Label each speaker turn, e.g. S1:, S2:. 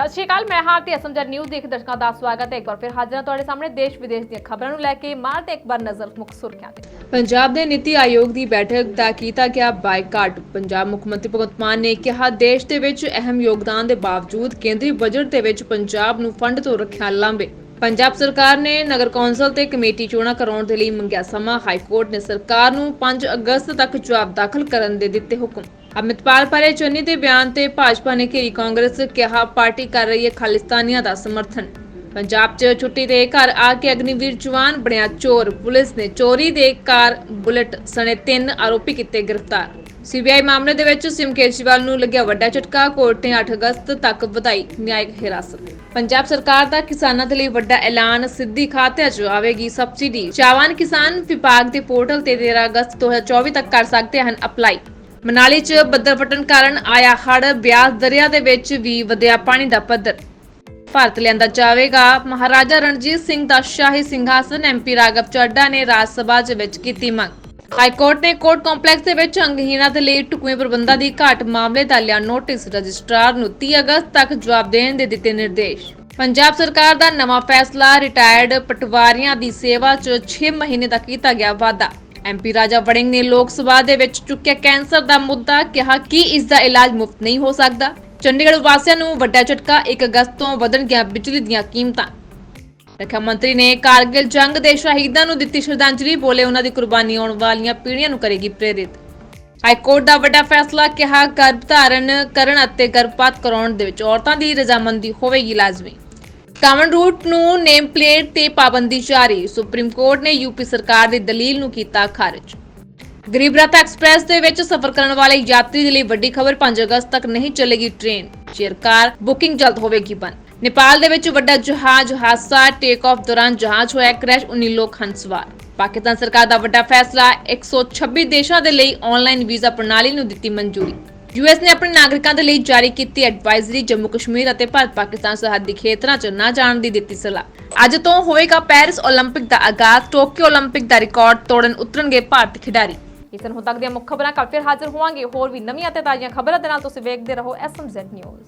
S1: ਸਤਿ ਸ਼੍ਰੀ ਅਕਾਲ, ਮੈਂ ਹਾਰਤੀ ਅਸਮਜਰ ਨਿਊਜ਼ ਦੇਖ ਦਰਸ਼ਕਾਂ ਦਾ ਸਵਾਗਤ ਹੈ। ਇੱਕ ਵਾਰ ਫਿਰ ਹਾਜ਼ਰ ਹਾਂ ਤੁਹਾਡੇ ਸਾਹਮਣੇ ਦੇਸ਼, ਵਿਦੇਸ਼ ਦੀਆਂ ਖਬਰਾਂ ਨੂੰ ਲੈ ਕੇ। ਮਾਰਦੇ ਇੱਕ ਵਾਰ ਨਜ਼ਰ ਮੁੱਖ ਸੁਰਖੀਆਂ ਤੇ।
S2: ਪੰਜਾਬ ਦੇ ਨੀਤੀ ਆਯੋਗ ਦੀ ਬੈਠਕ ਦਾ ਕੀਤਾ ਗਿਆ ਬਾਈਕਾਟ। ਪੰਜਾਬ ਮੁੱਖ ਮੰਤਰੀ ਭਗਵੰਤ ਮਾਨ ਨੇ ਕਿਹਾ, ਦੇਸ਼ ਦੇ ਵਿੱਚ ਅਹਿਮ ਯੋਗਦਾਨ ਦੇ ਬਾਵਜੂਦ ਕੇਂਦਰੀ ਬਜਟ ਦੇ ਵਿੱਚ ਪੰਜਾਬ ਨੂੰ ਫੰਡ ਤੋਂ ਰੱਖਿਆ ਲਾਂਬੇ ਪੰਜਾਬ ਸਰਕਾਰ ਨੇ ਨਗਰ ਕੌਂਸਲ ਤੇ ਕਮੇਟੀ ਚੋਣਾਂ ਕਰਾਉਣ ਦੇ ਲਈ ਮੰਗਿਆ ਸਮਾਂ। ਹਾਈ ਕੋਰਟ ਨੇ ਸਰਕਾਰ ਨੂੰ 5 ਅਗਸਤ ਤੱਕ ਜਵਾਬ ਦਾਖਲ ਕਰਨ ਦੇ ਦਿੱਤੇ ਹੁਕਮ। ਅਮਿਤਪਾਲ ਪਰੇ ਚੰਨੀ ਦੇ ਬਿਆਨ ਤੇ ਭਾਜਪਾ ਨੇ ਘੇਰੀ ਕਾਂਗਰਸ ਕਿਹਾ, ਪਾਰਟੀ ਕਰ ਰਹੀ ਹੈ ਖਾਲਿਸਤਾਨੀਆਂ ਦਾ ਸਮਰਥਨ। ਪੰਜਾਬ 'ਚ ਛੁੱਟੀ ਤੇ ਘਰ ਆ ਕੇ ਅਗਨੀਵੀਰ ਜਵਾਨ ਬਣਿਆ ਚੋਰ। ਪੁਲਿਸ ਨੇ ਚੋਰੀ ਦੇ ਕਾਰ ਬੁਲਟ ਸਣੇ ਤਿੰਨ ਆਰੋਪੀ ਕੀਤੇ ਗ੍ਰਿਫਤਾਰ। ਸੀਬੀਆਈ ਮਾਮਲੇ ਦੇ ਵਿੱਚ ਸਿਮ ਕੇਜਰੀਵਾਲ ਨੂੰ ਲੱਗਿਆ ਵੱਡਾ ਝਟਕਾ, ਕੋਰਟ ਨੇ 8 ਅਗਸਤ ਤੱਕ ਵਧਾਈ ਨਿਆਇਕ ਹਿਰਾਸਤ। ਪੰਜਾਬ ਸਰਕਾਰ ਦਾ ਕਿਸਾਨਾਂ ਦੇ ਲਈ ਵੱਡਾ ਐਲਾਨ ਸਿੱਧੀ ਖਾਤਿਆਂ 'ਚ ਆਵੇਗੀ ਸਬਸਿਡੀ। ਚਾਵਾਨ ਕਿਸਾਨ ਵਿਭਾਗ ਦੇ ਪੋਰਟਲ ਤੇ 13 ਅਗਸਤ 2024 ਤੱਕ ਕਰ ਸਕਦੇ ਹਨ ਅਪਲਾਈ। ਮਨਾਲੀ 'ਚ ਬੱਦਲ ਫਟਣ ਕਾਰਨ ਆਇਆ ਹੜ੍ਹ, ਬਿਆਸ ਦਰਿਆ ਦੇ ਵਿੱਚ ਵੀ ਵਧਿਆ ਪਾਣੀ ਦਾ ਪੱਧਰ। ਭਾਰਤ ਲਿਆਂਦਾ ਜਾਵੇਗਾ। ਮਹਾਰਾਜਾ ਰਣਜੀਤ ਸਿੰਘ ਦਾ ਸ਼ਾਹੀ ਸਿੰਘਾਸਨ ਐਮਪੀ ਰਾਘਵ ਚੱਡਾ ਨੇ ਰਾਜ ਸਭਾ ਦੇ ਵਿੱਚ ਕੀਤੀ ਮੰਗ। ਹਾਈ ਕੋਰਟ ਨੇ ਕੋਰਟ ਕੰਪਲੈਕਸ ਦੇ ਵਿੱਚ ਅੰਗਹੀਣਾਂ ਦੇ ਲਈ ਢੁਕਵੇਂ ਪ੍ਰਬੰਧਾਂ ਦੀ ਘਾਟ ਮਾਮਲੇ ਦਾ ਲਿਆ ਨੋਟਿਸ। ਰਜਿਸਟਰਾਰ ਨੂੰ 30 ਅਗਸਤ ਤੱਕ ਜਵਾਬ ਦੇਣ ਦੇ ਦਿੱਤੇ ਨਿਰਦੇਸ਼। ਪੰਜਾਬ ਸਰਕਾਰ ਦਾ ਨਵਾਂ ਫੈਸਲਾ ਰਿਟਾਇਰਡ ਪਟਵਾਰੀਆਂ ਦੀ ਸੇਵਾ 'ਚ 6 ਮਹੀਨੇ ਦਾ ਕੀਤਾ ਗਿਆ ਵਾਅਦਾ। ਐਮਪੀ ਰਾਜਾ ਵੜਿੰਗ ਨੇ ਲੋਕ ਸਭਾ ਦੇ ਵਿੱਚ ਚੁੱਕਿਆ ਕੈਂਸਰ ਦਾ ਮੁੱਦਾ ਕਿਹਾ ਕਿ ਇਸ ਦਾ ਇਲਾਜ ਮੁਫਤ ਨਹੀਂ ਹੋ ਸਕਦਾ। ਚੰਡੀਗੜ੍ਹ ਵਾਸੀਆਂ ਨੂੰ ਵੱਡਾ ਝਟਕਾ 1 ਅਗਸਤ ਤੋਂ ਵਧਣਗੀਆਂ ਬਿਜਲੀ ਦੀਆਂ ਕੀਮਤਾਂ। ਰੱਖਿਆ ਮੰਤਰੀ ਨੇ ਕਾਰਗਿਲ ਜੰਗ ਦੇ ਸ਼ਹੀਦਾਂ ਨੂੰ ਦਿੱਤੀ ਸ਼ਰਧਾਂਜਲੀ, ਬੋਲੇ ਉਹਨਾਂ ਦੀ ਕੁਰਬਾਨੀ ਆਉਣ ਵਾਲੀਆਂ ਪੀੜ੍ਹੀਆਂ ਨੂੰ ਕਰੇਗੀ ਪ੍ਰੇਰਿਤ। ਹਾਈ ਕੋਰਟ ਦਾ ਵੱਡਾ ਫੈਸਲਾ ਕਿਹਾ, ਗਰਭ ਧਾਰਨ ਕਰਨ ਅਤੇ ਗਰਭਪਾਤ ਕਰਾਉਣ ਦੇ ਵਿੱਚ ਔਰਤਾਂ ਦੀ ਰਜ਼ਾਮੰਦੀ ਹੋਵੇਗੀ ਲਾਜ਼ਮੀ। ਕਾਮਨ ਰੂਟ ਨੂੰ ਨੇਮ ਪਲੇਟ ਤੇ ਪਾਬੰਦੀ ਜਾਰੀ। ਸੁਪਰੀਮ ਕੋਰਟ ਨੇ ਯੂਪੀ ਸਰਕਾਰ ਦੀ ਦਲੀਲ ਨੂੰ ਕੀਤਾ ਖਾਰਜ। ਗਰੀਬ ਰੱਥ ਐਕਸਪ੍ਰੈਸ ਦੇ ਵਿੱਚ ਸਫ਼ਰ ਕਰਨ ਵਾਲੇ ਯਾਤਰੀ ਦੇ ਲਈ ਵੱਡੀ ਖਬਰ 5 ਅਗਸਤ ਤੱਕ ਨਹੀਂ ਚੱਲੇਗੀ ਟ੍ਰੇਨ ਚੇਅਰਕਾਰ ਬੁਕਿੰਗ ਜਲਦ ਹੋਵੇਗੀ ਬੰਦ ਨੇਪਾਲ ਦੇ ਵਿੱਚ ਵੱਡਾ ਜਹਾਜ਼ ਹਾਦਸਾ ਟੇਕ ਆਫ ਦੌਰਾਨ ਜਹਾਜ਼ ਹੋਇਆ ਕ੍ਰੈਸ਼ 19 ਲੋਕ ਹਨ ਸਵਾਰ ਪਾਕਿਸਤਾਨ ਸਰਕਾਰ ਦਾ ਵੱਡਾ ਫੈਸਲਾ 126 ਦੇਸ਼ਾਂ ਦੇ ਲਈ ਆਨਲਾਈਨ ਵੀਜ਼ਾ ਪ੍ਰਣਾਲੀ ਨੂੰ ਦਿੱਤੀ ਮਨਜ਼ੂਰੀ ਯੂਐਸ ਨੇ ਆਪਣੇ ਨਾਗਰਿਕਾਂ ਦੇ ਲਈ ਜਾਰੀ ਕੀਤੀ ਐਡਵਾਈਜ਼ਰੀ ਜੰਮੂ ਕਸ਼ਮੀਰ ਅਤੇ ਭਾਰਤ ਪਾਕਿਸਤਾਨ ਸਰਹੱਦੀ ਖੇਤਰਾਂ 'ਚ ਨਾ ਜਾਣ ਦੀ ਦਿੱਤੀ ਸਲਾਹ ਅੱਜ ਤੋਂ ਹੋਵੇਗਾ ਪੈਰਿਸ 올림픽 ਦਾ ਆਗਾਜ਼ ਟੋਕੀਓ 올림픽 ਦਾ ਰਿਕਾਰਡ ਤੋੜਨ ਉਤਰਨਗੇ ਭਾਰਤੀ ਖਿਡਾਰੀ
S1: ਇਸ ਨੂੰ ਹੁਣ ਤੱਕ ਦੀਆਂ ਮੁੱਖ ਖਬਰਾਂ ਕੱਲ ਫਿਰ ਹਾਜ਼ਰ ਹੋਵਾਂਗੇ। ਹੋਰ ਵੀ ਨਵੀਆਂ ਤੇ ਤਾਜ਼ੀਆਂ ਖਬਰਾਂ ਦੇ ਨਾਲ ਤੁਸੀਂ ਵੇਖਦੇ ਰਹੋ ਐਸਐਮਜ਼ੈਡ ਨਿਊਜ਼